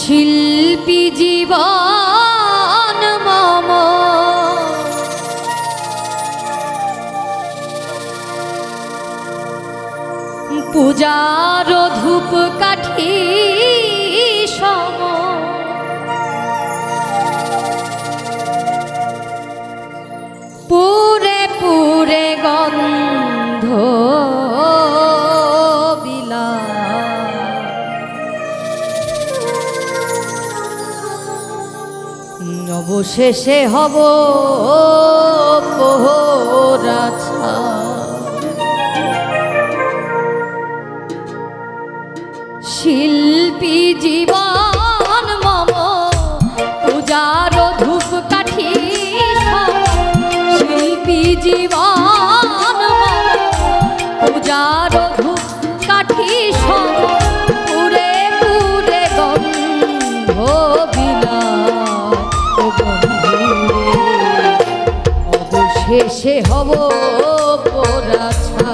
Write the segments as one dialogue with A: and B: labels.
A: শিল্পী জীবন মম। পূজার ধূপ কাঠি সময় অবশেষে হব শিল্পী জীবন শেষে হব পরাছা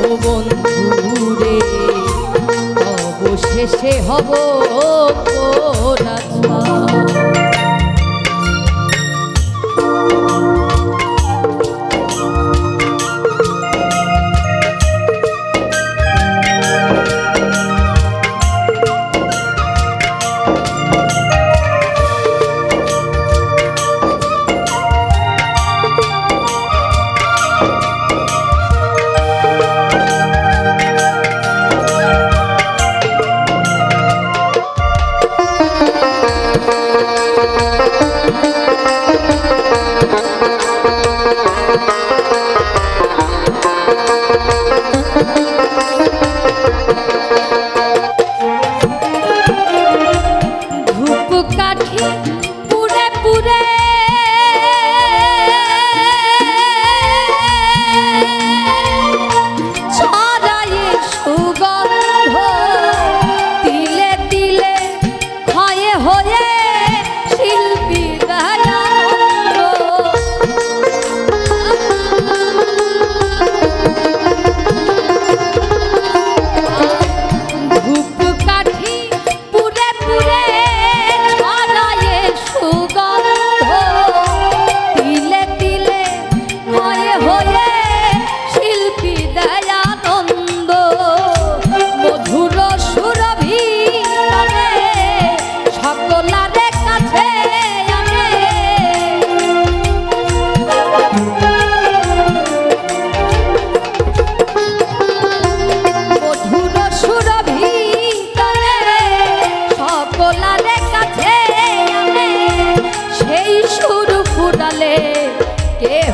A: ও বন্ধু রে অবশেষে হব thank you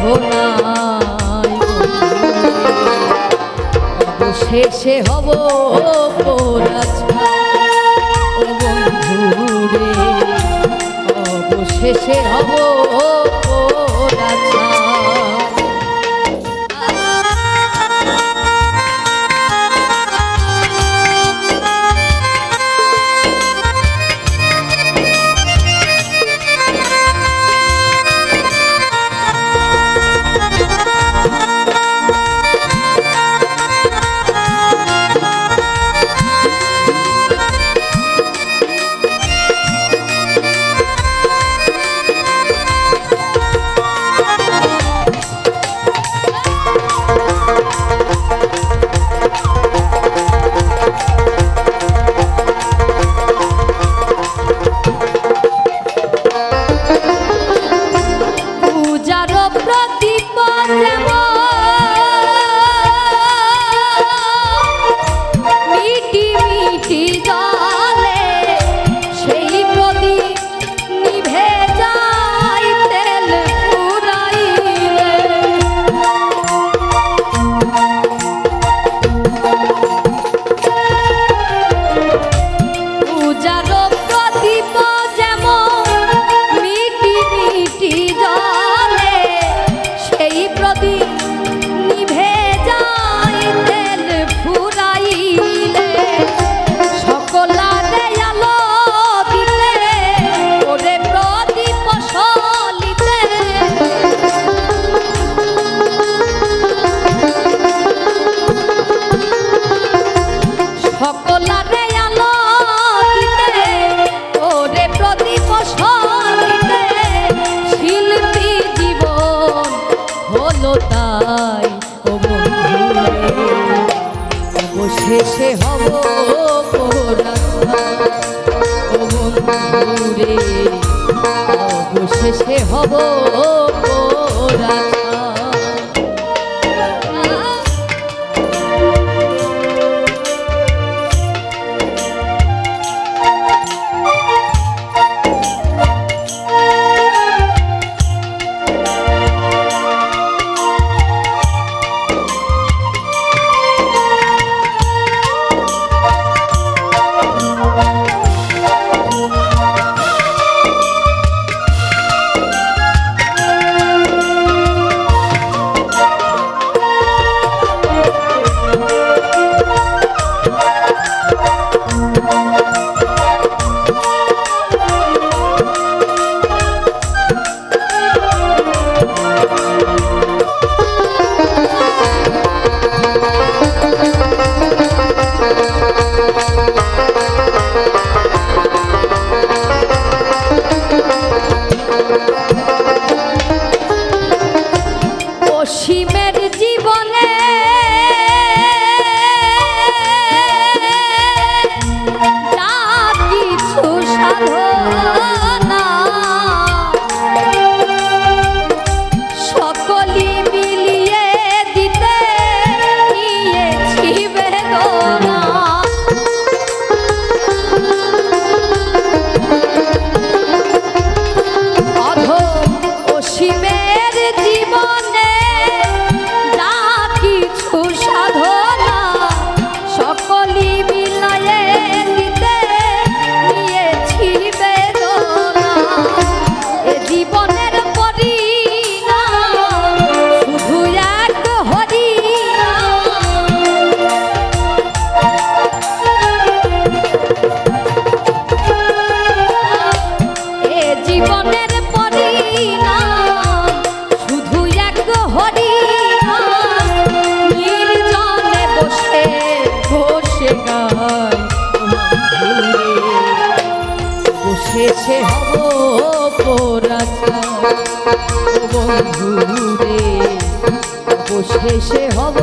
A: ভাবনায় শেষে হব বন্ধুরে অবশেষে হব I'm not Hacemos শেষে হব পোরা বসেছে হব